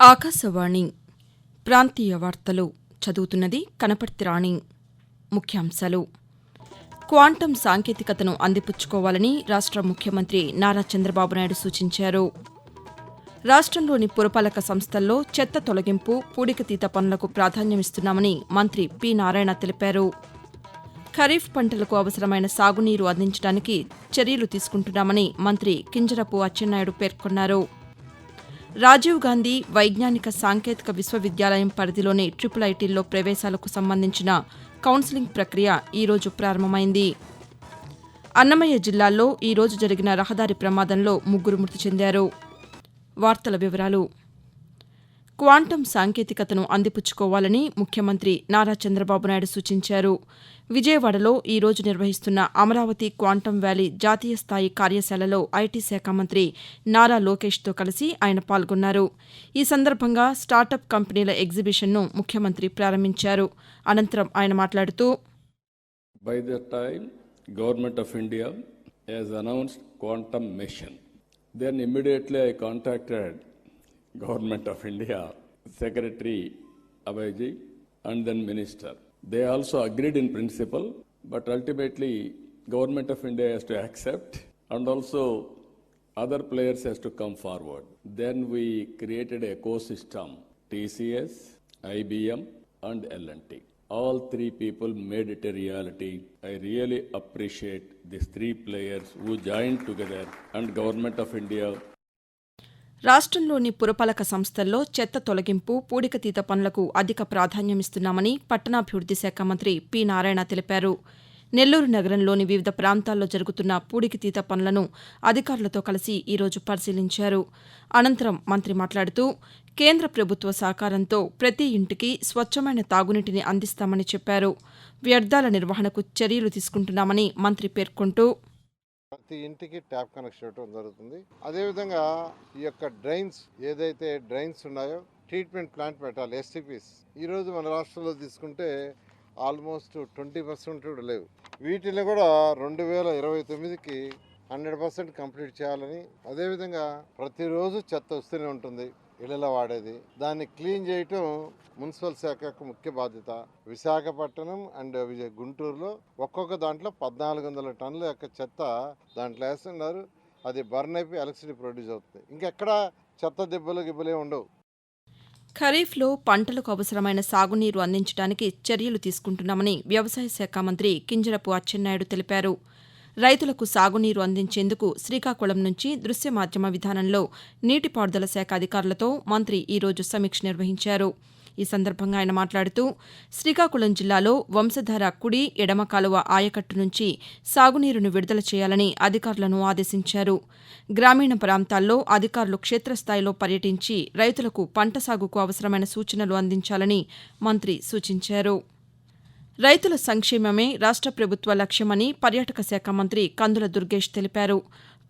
ఆకాశవాణి ప్రాంతీయ వార్తలు చదువుతున్నది కనపర్తి రాణి. ముఖ్యాంశాలు. క్వాంటం సాంకేతికతను అందిపుచ్చుకోవాలని రాష్ట ముఖ్యమంత్రి నారా చంద్రబాబు నాయుడు సూచించారు. రాష్టంలోని పురపాలక సంస్థల్లో చెత్త తొలగింపు పూడికతీత పనులకు ప్రాధాన్యమిస్తున్నామని మంత్రి పి నారాయణ తెలిపారు. ఖరీఫ్ పంటలకు అవసరమైన సాగునీరు అందించడానికి చర్యలు తీసుకుంటున్నామని మంత్రి కింజరపు అచ్చెన్నాయుడు పేర్కొన్నారు. రాజీవ్ గాంధీ వైజ్ఞానిక సాంకేతిక విశ్వవిద్యాలయం పరిధిలోని ట్రిపుల్ ఐటీల్లో ప్రవేశాలకు సంబంధించిన కౌన్సిలింగ్ ప్రక్రియ ఈరోజు ప్రారంభమైంది. అన్నమయ్య జిల్లాల్లో ఈరోజు జరిగిన రహదారి ప్రమాదంలో ముగ్గురు మృతి చెందారు. వార్తల వివరాలు. క్వాంటం సాంకేతికతను అందిపుచ్చుకోవాలని ముఖ్యమంత్రి నారా చంద్రబాబు నాయుడు సూచించారు విజయవాడలో ఈ రోజు నిర్వహిస్తున్న అమరావతి క్వాంటం వ్యాలీ జాతీయ స్థాయి కార్యశాలలో ఐటీ శాఖ మంత్రి నారా లోకేష్తో కలిసి ఆయన పాల్గొన్నారు ఈ సందర్భంగా స్టార్టప్ కంపెనీల ఎగ్జిబిషన్ను ముఖ్యమంత్రి ప్రారంభించారు అనంతరం ఆయన మాట్లాడుతూ by the time government of India has announced quantum mission. Then immediately I contacted Government of India, Secretary Abhayji, and then Minister. They also agreed in principle, but ultimately Government of India has to accept, and also other players has to come forward. Then we created a ecosystem, TCS, IBM, and L&T. All three people made it a reality. I really appreciate these three players who joined together and Government of India రాష్ట్రంలోని పురపాలక సంస్థల్లో చెత్త తొలగింపు పూడికతీత పనులకు అధిక ప్రాధాన్యమిస్తున్నామని పట్టణాభివృద్ది శాఖ మంత్రి పి నారాయణ తెలిపారు. నెల్లూరు నగరంలోని వివిధ ప్రాంతాల్లో జరుగుతున్న పూడికతీత పనులను అధికారులతో కలిసి ఈరోజు పరిశీలించారు. అనంతరం మంత్రి మాట్లాడుతూ కేంద్ర ప్రభుత్వ సహకారంతో ప్రతి ఇంటికి స్వచ్ఛమైన తాగునీటిని అందిస్తామని చెప్పారు. వ్యర్థాల నిర్వహణకు చర్యలు తీసుకుంటున్నామని మంత్రి పేర్కొంటూ ప్రతి ఇంటికి ట్యాప్ కనెక్షన్ ఇవ్వడం జరుగుతుంది. అదేవిధంగా ఈ యొక్క డ్రైన్స్ ఏదైతే డ్రైన్స్ ఉన్నాయో ట్రీట్మెంట్ ప్లాంట్ పెట్టాలి ఎస్టీపీస్. ఈరోజు మన రాష్ట్రంలో తీసుకుంటే ఆల్మోస్ట్ ట్వంటీ పర్సెంట్ కూడా లేవు. వీటిని కూడా రెండు వేల ఇరవై తొమ్మిదికి హండ్రెడ్ పర్సెంట్ కంప్లీట్ చేయాలని అదేవిధంగా ప్రతిరోజు చెత్త వస్తూనే ఉంటుంది. ఇళ్ళలో వాడేది. దాన్ని క్లీన్ చేయటం మున్సిపల్ శాఖ యొక్క ముఖ్య బాధ్యత. విశాఖపట్నం అండ్ విజయ గుంటూరులో ఒక్కొక్క దాంట్లో పద్నాలుగు వందల టన్నుల యొక్క చెత్త దాంట్లో వేస్తున్నారు. అది బర్న్ అయిపోయి ఎలక్ట్రిసిటీ ప్రొడ్యూస్ అవుతుంది. ఇంకెక్కడ చెత్త దెబ్బలు గిబ్బలే ఉండవు. ఖరీఫ్లో పంటలకు అవసరమైన సాగునీరు అందించడానికి చర్యలు తీసుకుంటున్నామని వ్యవసాయ శాఖ మంత్రి కింజరపు అచ్చెన్నాయుడు తెలిపారు. రైతులకు సాగునీరు అందించేందుకు శ్రీకాకుళం నుంచి దృశ్య మాధ్యమ విధానంలో నీటిపారుదల శాఖ అధికారులతో మంత్రి ఈరోజు సమీక్ష నిర్వహించారు. ఈ సందర్భంగా ఆయన మాట్లాడుతూ శ్రీకాకుళం జిల్లాలో వంశధార కుడి ఎడమ కాలువ ఆయకట్టు నుంచి సాగునీరును విడుదల చేయాలని అధికారులను ఆదేశించారు. గ్రామీణ ప్రాంతాల్లో అధికారులు క్షేత్రస్థాయిలో పర్యటించి రైతులకు పంట సాగుకు అవసరమైన సూచనలు అందించాలని మంత్రి సూచించారు. రైతుల సంక్షేమమే రాష్ట ప్రభుత్వ లక్ష్యమని పర్యాటక శాఖ మంత్రి కందుల దుర్గేష్ తెలిపారు.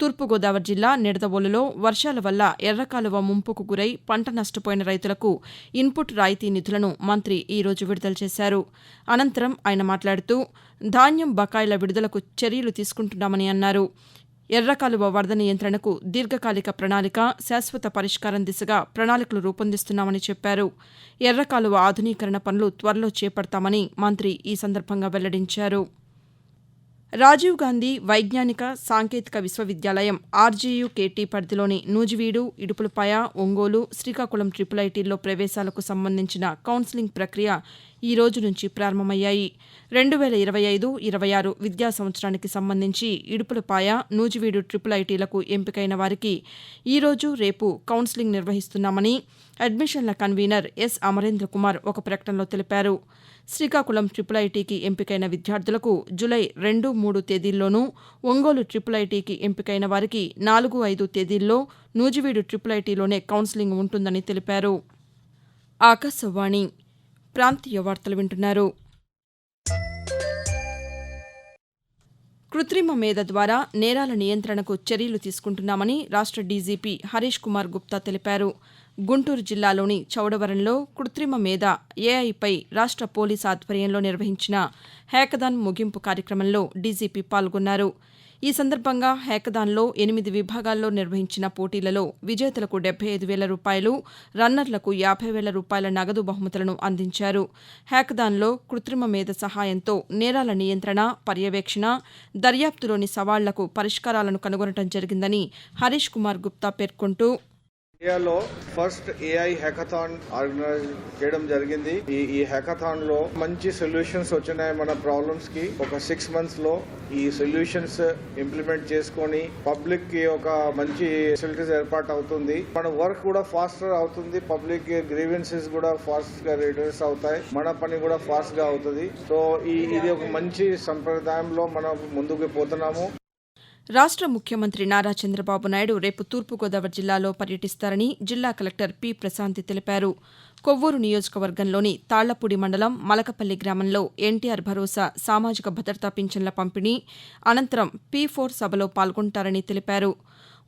తూర్పుగోదావరి జిల్లా నిడదవోలులో వర్షాల వల్ల ఎర్రకాలువ ముంపుకు గురై పంట నష్టపోయిన రైతులకు ఇన్పుట్ రాయితీ నిధులను మంత్రి ఈరోజు విడుదల చేశారు. అనంతరం ఆయన మాట్లాడుతూ ధాన్యం బకాయిల విడుదలకు చర్యలు తీసుకుంటున్నామని అన్నారు. ఎర్రకాలువ వరద నియంత్రణకు దీర్ఘకాలిక ప్రణాళిక శాశ్వత పరిష్కారం దిశగా ప్రణాళికలు రూపొందిస్తున్నామని చెప్పారు. ఎర్రకాలువ ఆధునీకరణ పనులు త్వరలో చేపడతామని మంత్రి ఈ సందర్భంగా వెల్లడించారు. రాజీవ్ గాంధీ వైజ్ఞానిక సాంకేతిక విశ్వవిద్యాలయం ఆర్జీయుకేటీ పరిధిలోని నూజివీడు ఇడుపులపాయ ఒంగోలు శ్రీకాకుళం ట్రిపుల్ ఐటీల్లో ప్రవేశాలకు సంబంధించిన కౌన్సిలింగ్ ప్రక్రియ ఈ రోజు నుంచి ప్రారంభమయ్యాయి. రెండు వేల ఇరవై ఐదు ఇరవై ఆరు విద్యా సంవత్సరానికి సంబంధించి ఇడుపులపాయ నూజివీడు ట్రిపుల్ ఐటీలకు ఎంపికైన వారికి ఈ రోజు రేపు కౌన్సిలింగ్ నిర్వహిస్తున్నామని అడ్మిషన్ల కన్వీనర్ ఎస్. అమరేంద్ర కుమార్ ఒక ప్రకటనలో తెలిపారు. శ్రీకాకుళం ట్రిపుల్ ఐటీకి ఎంపికైన విద్యార్థులకు జులై రెండు మూడు తేదీల్లోనూ ఒంగోలు ట్రిపుల్ ఐటీకి ఎంపికైన వారికి నాలుగు ఐదు తేదీల్లో నూజివీడు ట్రిపుల్ ఐటీలోనే కౌన్సిలింగ్ ఉంటుందని తెలిపారు. ఆకాశవాణి ప్రాంతీయ వార్తలు వింటున్నారు. కృత్రిమ మేధ ద్వారా నేరాల నియంత్రణకు చర్యలు తీసుకుంటున్నామని రాష్ట డీజీపీ హరీష్ కుమార్ గుప్తా తెలిపారు. గుంటూరు జిల్లాలోని చౌడవరంలో కృత్రిమ మేధ ఏఐపై రాష్ట పోలీస్ ఆధ్వర్యంలో నిర్వహించిన హ్యాకథాన్ ముగింపు కార్యక్రమంలో డీజీపీ పాల్గొన్నారు. ఈ సందర్భంగా హ్యాకథాన్లో ఎనిమిది విభాగాల్లో నిర్వహించిన పోటీలలో విజేతలకు డెబ్బై ఐదు వేల రూపాయలు రన్నర్లకు యాభై వేల రూపాయల నగదు బహుమతులను అందించారు. హ్యాకథాన్లో కృత్రిమ మేధ సహాయంతో నేరాల నియంత్రణ పర్యవేక్షణ దర్యాప్తులోని సవాళ్ళకు పరిష్కారాలను కనుగొనడం జరిగిందని హరీష్ కుమార్ గుప్తా పేర్కొంటూ ఇండియాలో ఫస్ట్ ఏఐ హ్యాకథాన్ ఆర్గనైజ్ చేయడం జరిగింది. ఈ ఈ హ్యాకథాన్లో మంచి సొల్యూషన్స్ వచ్చినాయి మన ప్రాబ్లమ్స్కి. ఒక సిక్స్ మంత్స్లో ఈ సొల్యూషన్స్ ఇంప్లిమెంట్ చేసుకొని పబ్లిక్కి ఒక మంచి ఫెసిలిటీస్ ఏర్పాటు అవుతుంది. మన వర్క్ కూడా ఫాస్టర్ అవుతుంది. పబ్లిక్ గ్రీవెన్సెస్ కూడా ఫాస్ట్గా రిడ్యూస్ అవుతాయి. మన పని కూడా ఫాస్ట్గా అవుతుంది. సో ఈ ఇది ఒక మంచి సంప్రదాయంలో మనం ముందుకు పోతున్నాము. రాష్ట్ర ముఖ్యమంత్రి నారా చంద్రబాబు నాయుడు రేపు తూర్పుగోదావరి జిల్లాలో పర్యటిస్తారని జిల్లా కలెక్టర్ పి. ప్రశాంతి తెలిపారు. కొవ్వూరు నియోజకవర్గంలోని తాళ్ళపూడి మండలం మలకపల్లి గ్రామంలో ఎన్టీఆర్ భరోసా సామాజిక భద్రతా పింఛన్ల పంపిణీ అనంతరం పి ఫోర్ సభలో పాల్గొంటారని తెలిపారు.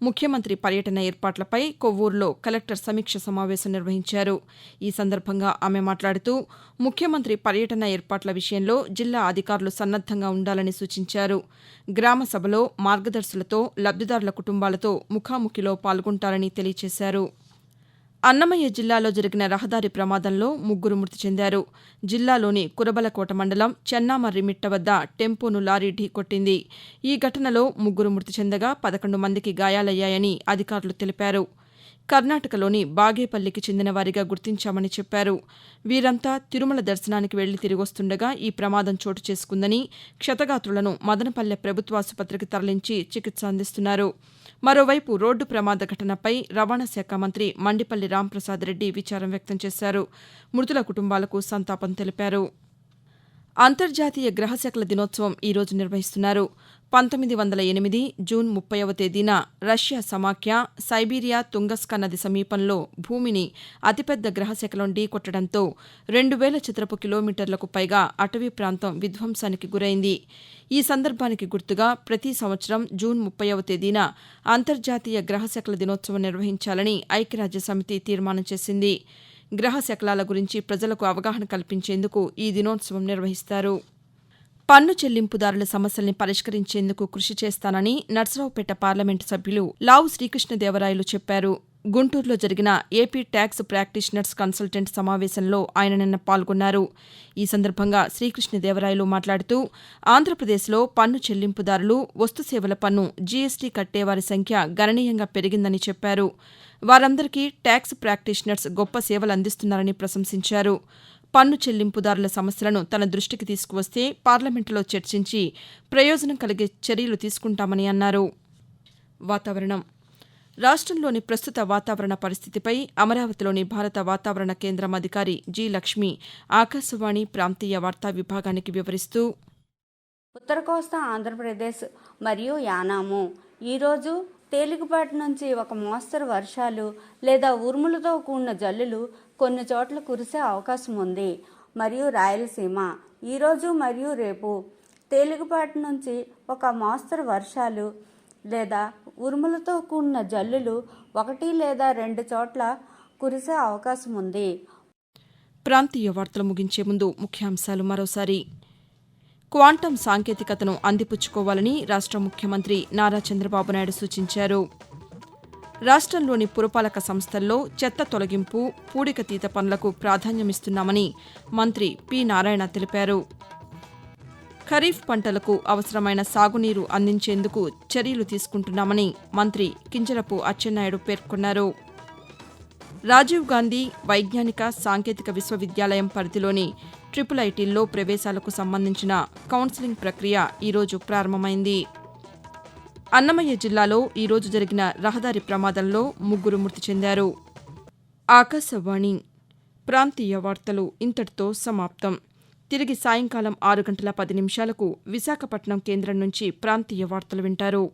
ముఖ్యమంత్రి పర్యటన ఏర్పాట్లపై కొవ్వూరులో కలెక్టర్ సమీక్ష సమావేశం నిర్వహించారు. ఈ సందర్భంగా ఆమె మాట్లాడుతూ ముఖ్యమంత్రి పర్యటన ఏర్పాట్ల విషయంలో జిల్లా అధికారులు సన్నద్దంగా ఉండాలని సూచించారు. గ్రామ సభలో మార్గదర్శులతో లబ్దిదారుల కుటుంబాలతో ముఖాముఖిలో పాల్గొంటారని తెలియజేశారు. అన్నమయ్య జిల్లాలో జరిగిన రహదారి ప్రమాదంలో ముగ్గురు మృతి చెందారు. జిల్లాలోని కురబలకోట మండలం చెన్నామర్రిమిట్ట వద్ద టెంపోను లారీ ఢీకొట్టింది ఈ ఘటనలో ముగ్గురు మృతి చెందగా పదకొండు మందికి గాయాలయ్యాయని అధికారులు తెలిపారు. కర్ణాటకలోని బాగేపల్లికి చెందిన వారిగా గుర్తించామని చెప్పారు. వీరంతా తిరుమల దర్శనానికి వెళ్ళి తిరిగొస్తుండగా ఈ ప్రమాదం చోటు చేసుకుందని క్షతగాత్రులను మదనపల్లె ప్రభుత్వాసుపత్రికి తరలించి చికిత్స అందిస్తున్నారు. మరోవైపు రోడ్డు ప్రమాద ఘటనపై రవాణా శాఖ మంత్రి మండిపల్లి రాంప్రసాద్ రెడ్డి విచారం వ్యక్తం చేశారు. మృతుల కుటుంబాలకు సంతాపం తెలిపారు. అంతర్జాతీయ గ్రహశకల దినోత్సవం ఈ రోజు నిర్వహిస్తున్నారు. పంతొమ్మిది వందల ఎనిమిది జూన్ ముప్పైవ తేదీన రష్యా సమాఖ్య సైబీరియా తుంగస్కా నది సమీపంలో భూమిని అతిపెద్ద గ్రహశకలం ఢీకొట్టడంతో రెండు వేల చదరపు కిలోమీటర్లకు పైగా అటవీ ప్రాంతం విధ్వంసానికి గురైంది. ఈ సందర్భానికి గుర్తుగా ప్రతి సంవత్సరం జూన్ ముప్పైవ తేదీన అంతర్జాతీయ గ్రహశకల దినోత్సవం నిర్వహించాలని ఐక్యరాజ్యసమితి తీర్మానం చేసింది. గ్రహశకలాల గురించి ప్రజలకు అవగాహన కల్పించేందుకు ఈ దినోత్సవం నిర్వహిస్తారు. పన్ను చెల్లింపుదారుల సమస్యల్ని పరిష్కరించేందుకు కృషి చేస్తానని నర్సరావుపేట పార్లమెంటు సభ్యులు లావు శ్రీకృష్ణదేవరాయలు చెప్పారు. గుంటూరులో జరిగిన ఏపీ ట్యాక్స్ ప్రాక్టీషనర్స్ కన్సల్టెంట్ సమావేశంలో ఆయన నిన్న పాల్గొన్నారు. ఈ సందర్భంగా శ్రీకృష్ణదేవరాయలు మాట్లాడుతూ ఆంధ్రప్రదేశ్లో పన్ను చెల్లింపుదారులు వస్తుసేవల పన్ను జీఎస్టీ కట్టేవారి సంఖ్య గణనీయంగా పెరిగిందని చెప్పారు. వారందరికీ ట్యాక్స్ ప్రాక్టీషనర్స్ గొప్ప సేవలు అందిస్తున్నారని ప్రశంసించారు. పన్ను చెల్లింపుదారుల సమస్యలను తన దృష్టికి తీసుకువస్తే పార్లమెంటులో చర్చించి ప్రయోజనం కలిగే చర్యలు తీసుకుంటామని అన్నారు. వాతావరణం. రాష్ట్రంలోని ప్రస్తుత వాతావరణ పరిస్థితిపై అమరావతిలోని భారత వాతావరణ కేంద్రం అధికారి జి లక్ష్మి ఆకాశవాణి ప్రాంతీయ వార్తా విభాగానికి వివరిస్తూ ఉత్తర కోస్తా ఆంధ్రప్రదేశ్ మరియు యానాము. ఈరోజు తేలికపాటి నుంచి ఒక మోస్తరు వర్షాలు లేదా ఉరుములతో కూడిన జల్లులు కొన్ని చోట్ల కురిసే అవకాశం ఉంది. మరియు రాయలసీమ ఈరోజు మరియు రేపు. తేలికపాటి నుంచి ఒక మోస్తరు వర్షాలు లేదా ఉరుములతో కూడిన జల్లులు ఒకటి లేదా రెండు చోట్ల కురిసే అవకాశం ఉంది. ప్రాంతీయ వార్తలు ముగించే ముందు ముఖ్యాంశాలు మరోసారి. క్వాంటం సాంకేతికతను అందిపుచ్చుకోవాలని రాష్ట్ర ముఖ్యమంత్రి నారా చంద్రబాబు నాయుడు సూచించారు. రాష్ట్రంలోని పురపాలక సంస్థల్లో చెత్త తొలగింపు పూడికతీత పనులకు ప్రాధాన్యమిస్తున్నామని మంత్రి పి. నారాయణ తెలిపారు. ఖరీఫ్ పంటలకు అవసరమైన సాగునీరు అందించేందుకు చర్యలు తీసుకుంటున్నామని మంత్రి కింజరపు అచ్చెన్నాయుడు పేర్కొన్నారు. రాజీవ్ గాంధీ వైజ్ఞానిక సాంకేతిక విశ్వవిద్యాలయం పరిధిలోని ట్రిపుల్ ఐటీల్లో ప్రవేశాలకు సంబంధించిన కౌన్సిలింగ్ ప్రక్రియ ఈరోజు ప్రారంభమైంది. అన్నమయ్య జిల్లాలో ఈరోజు జరిగిన రహదారి ప్రమాదంలో ముగ్గురు మృతి చెందారు. ఆకాశవాణి ప్రాంతీయ వార్తలు ఇంతటితో సమాప్తం. తిరిగి సాయంకాలం ఆరు గంటల పది నిమిషాలకు విశాఖపట్నం కేంద్రం నుంచి ప్రాంతీయ వార్తలు వింటారు.